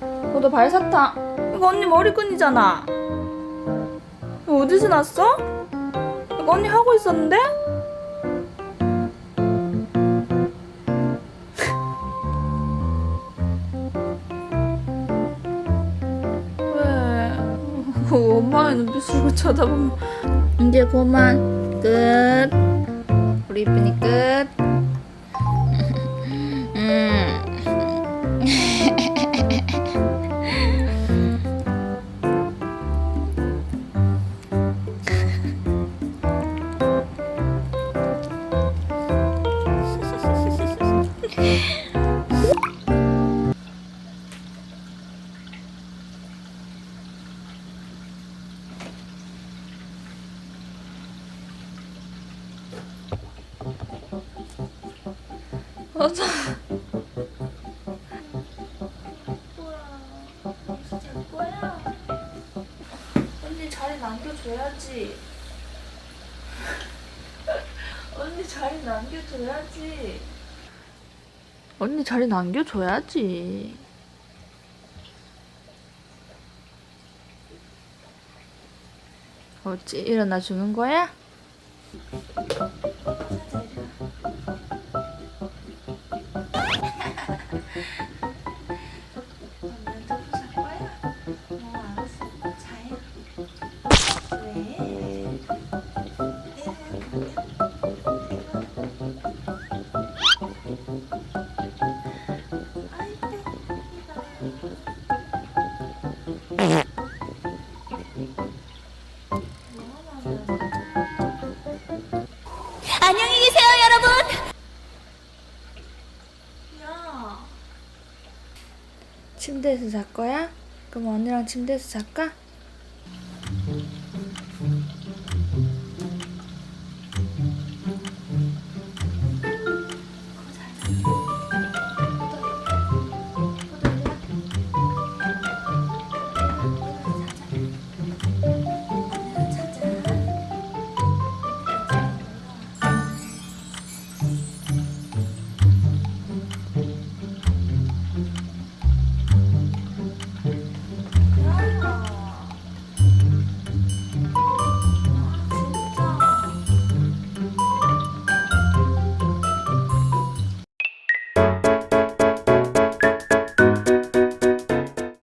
어, 너 발사탕. 이거 언니 머리끈이잖아. 이거 어디서 났어? 이거 언니 하고 있었는데? 왜? 엄마의 눈빛으로 쳐다보면 이제 그만 끝. 우리 이쁜이 끝. 맞아. 자리 남겨줘야지. 언니 자리 남겨줘야지. 언니 자리 남겨줘야지. 어찌 일어나 주는 거야? 안녕히 계세요, 여러분. 야. 침대에서 잘 거야? 그럼 언니랑 침대에서 잘까?